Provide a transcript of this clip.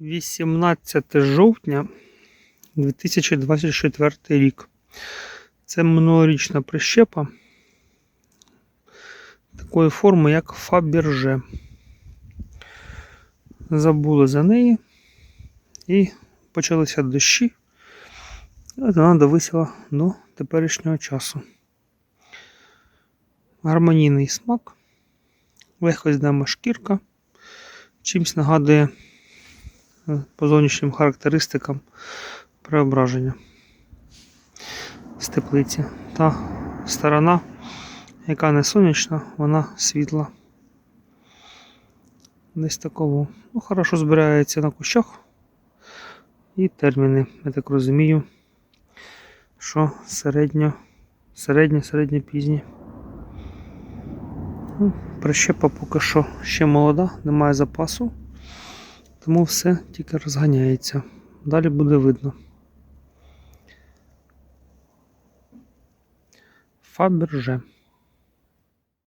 18 жовтня 2024 рік. Це минулорічна прищепа такої форми, як Фаберже. Забули за неї і почалися дощі. От вона довисіла до теперішнього часу. Гармонійний смак, легко зняма шкірка, чимсь нагадує по зовнішнім характеристикам преображення з теплиці. Та сторона, яка не сонячна, вона світла. Десь такого. Ну, хорошо збирається на кущах. І терміни, я так розумію, що середньо, середньо, середньо пізні. Ну, Прищепа поки що ще молода, немає запасу, тому все тільки розганяється. Далі буде видно. Фаберже.